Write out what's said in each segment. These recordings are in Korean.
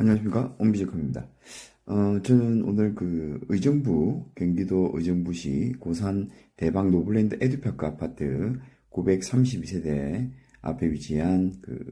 안녕하십니까 옴비제컴입니다. 어, 저는 오늘 그 의정부 경기도 의정부시 고산 대방 노블랜드 에듀파크 아파트 932세대 앞에 위치한 그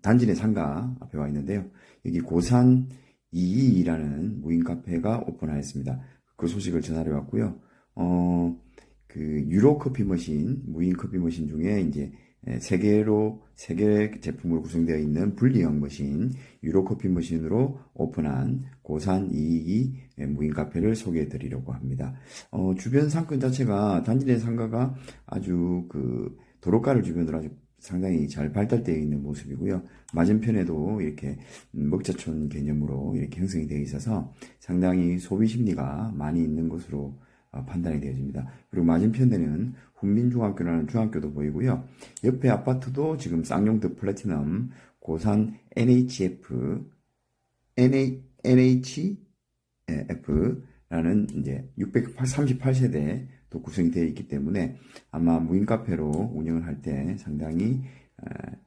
단지 내 상가 앞에 와 있는데요. 여기 고산 22라는 무인 카페가 오픈하였습니다. 그 소식을 전하러 왔고요. 어, 그 유로 커피 머신, 무인 커피 머신 중에 이제 에, 세 개로 세 개의 제품으로 구성되어 있는 분리형 머신, 유로 커피 머신으로 오픈한 고산 222 무인 카페를 소개해 드리려고 합니다. 어, 주변 상권 자체가 단지 내 상가가 아주 그 도로가를 주변으로 아주 상당히 잘 발달되어 있는 모습이고요. 맞은편에도 이렇게 음, 먹자촌 개념으로 이렇게 형성이 되어 있어서 상당히 소비 심리가 많이 있는 것으로 어, 판단이 되어집니다. 그리고 맞은편에는 훈민중학교라는 중학교도 보이고요. 옆에 아파트도 지금 쌍용드 플래티넘 고산 NHF NH, NHF라는 이제 638세대 또 구성이 되어 있기 때문에 아마 무인 카페로 운영을 할 때 상당히 에,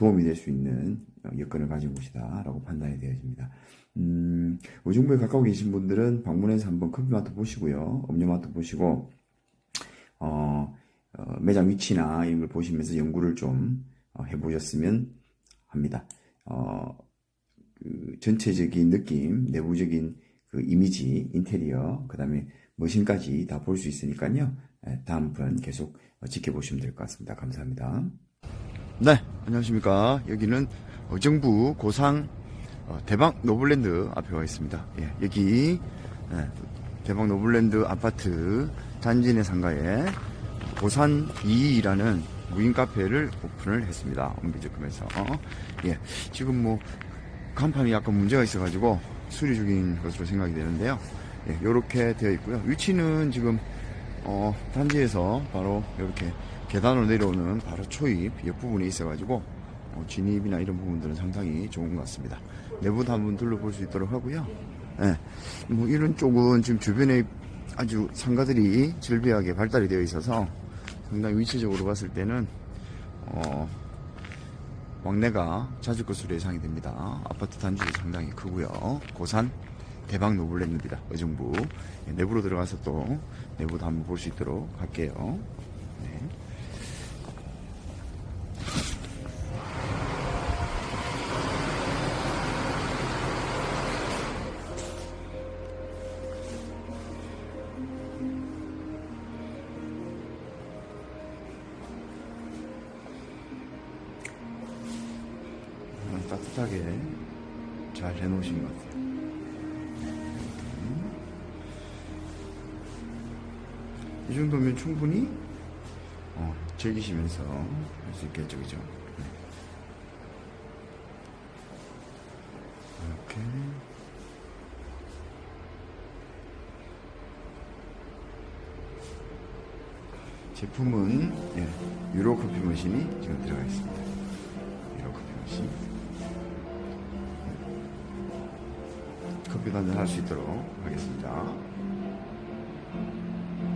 도움이 될 수 있는 여건을 가진 곳이다라고 판단이 되어집니다. 음, 의정부에 가까워 계신 분들은 방문해서 한번 커피 맛도 보시고요. 음료 맛도 보시고, 어, 어, 매장 위치나 이런 걸 보시면서 연구를 좀 어, 해보셨으면 합니다. 어, 그 전체적인 느낌, 내부적인 그 이미지, 인테리어, 그 다음에 머신까지 다 볼 수 있으니까요. 예, 다음 분 계속 어, 지켜보시면 될 것 같습니다. 감사합니다. 네, 안녕하십니까. 여기는 의정부 고상 어, 대박 노블랜드 앞에 와 있습니다. 예, 여기 예, 대박 노블랜드 아파트 단지 내 상가에 고산 2라는 무인 카페를 오픈을 했습니다. 엄비적금에서 예, 지금 뭐 간판이 약간 문제가 있어가지고 수리 중인 것으로 생각이 되는데요. 예, 이렇게 되어 있고요. 위치는 지금 어, 단지에서 바로 이렇게 계단으로 내려오는 바로 초입 옆부분에 있어가지고 어, 진입이나 이런 부분들은 상당히 좋은 것 같습니다. 내부도 한번 둘러볼 수 있도록 하고요. 예, 뭐 이런 쪽은 지금 주변에 아주 상가들이 즐비하게 발달이 되어 있어서 상당히 위치적으로 봤을 때는 어, 왕래가 자주 것으로 예상이 됩니다. 아파트 단지도 상당히 크고요. 고산 대박 노블랜드입니다. 의정부 예, 내부로 들어가서 또 내부도 한번 볼 수 있도록 할게요. 네. 음, 따뜻하게 잘 해놓으신 것 같아요. 이 정도면 충분히 어, 즐기시면서 할 수 있겠죠, 그죠? 네. 이렇게 제품은 예, 유로 커피 머신이 지금 들어가 있습니다. 유로 커피 머신. 커피 한잔 할 수 있도록 하겠습니다.